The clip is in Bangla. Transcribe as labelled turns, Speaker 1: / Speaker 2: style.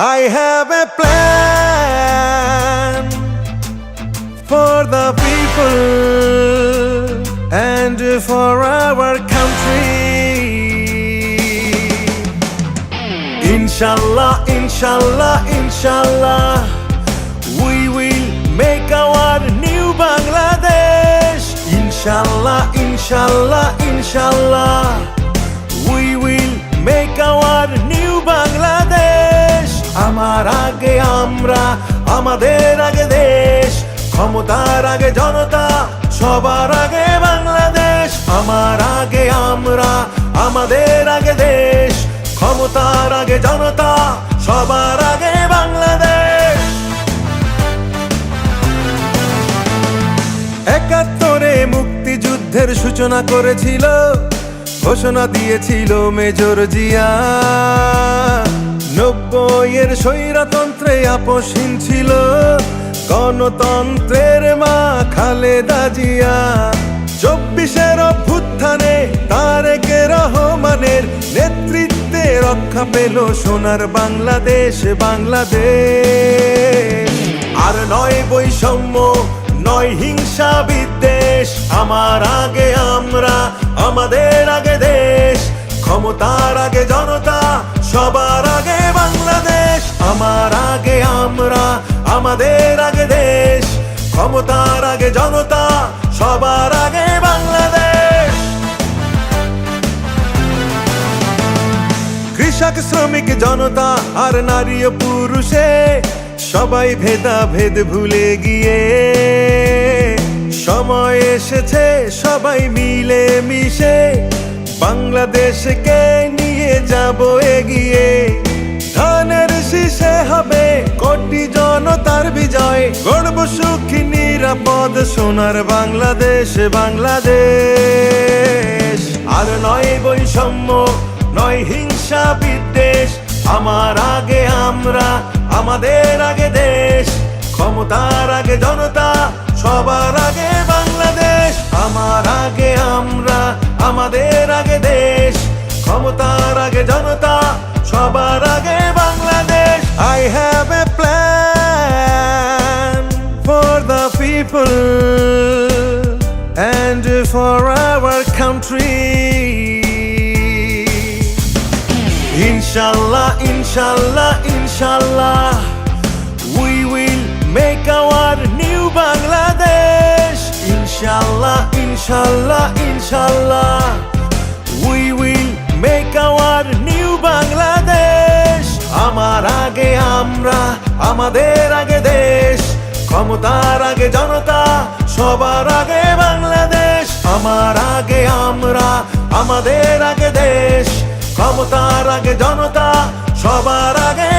Speaker 1: I have a plan for the people and for our country. Inshallah, inshallah, inshallah, we will make our new Bangladesh. Inshallah, inshallah, inshallah, we will make our new Bangladesh. আমার আগে আমরা, আমাদের আগে দেশ। ক্ষমতার আগে জনতা, সবার আগে বাংলাদেশ। আমার আগে আমরা, আমাদের আগে দেশ। ক্ষমতার আগে জনতা, সবার আগে বাংলাদেশ। একাত্তরে মুক্তিযুদ্ধের সূচনা করেছিল, ঘোষণা দিয়েছিল মেজর জিয়া। নব্বইয়ের স্বৈরতন্ত্রে আপসহীন ছিল গণতন্ত্রের মা খালেদা জিয়া। চব্বিশের অভ্যুত্থানে তারেকে রহমানের নেতৃত্বে রক্ষা পেল সোনার বাংলাদেশ বাংলাদেশ। আর নয় বৈষম্য, নয় হিংসা বিদ্বেষ, আমার আগে আমরা, আমাদের আগে দেশ। ক্ষমতার আগে জনতা, সবার আগে আমার আগে আমরা, আমাদের আগে দেশ, ক্ষমতার আগে জনতা, সবার আগে বাংলাদেশ। কৃষক, শ্রমিক, জনতা আর নারী ও পুরুষে সবাই ভেদা ভেদ ভুলে গিয়ে সময় এসেছে, সবাই মিলে মিশে বাংলাদেশকে নিয়ে যাব এগিয়ে। ধানের শীষে হবে কোটি জনতার বিজয়। গর্ব সুখী, নিরাপদ, সোনার বাংলাদেশ বাংলাদেশ। আর নয় বৈষম্য, নয় হিংসা বিদ্বেষ। আমার আগে আমরা, আমাদের আগে দেশ। ক্ষমতার আগে জনতা people and for our country. Inshallah, inshallah, inshallah, we will make our new Bangladesh. Inshallah, inshallah, inshallah, we will make our new Bangladesh. আমার আগে আমরা আমাদের আগে ক্ষমতার আগে জনতা, সবার আগে বাংলাদেশ। আমার আগে আমরা, আমাদের আগে দেশ। ক্ষমতার আগে জনতা, সবার আগে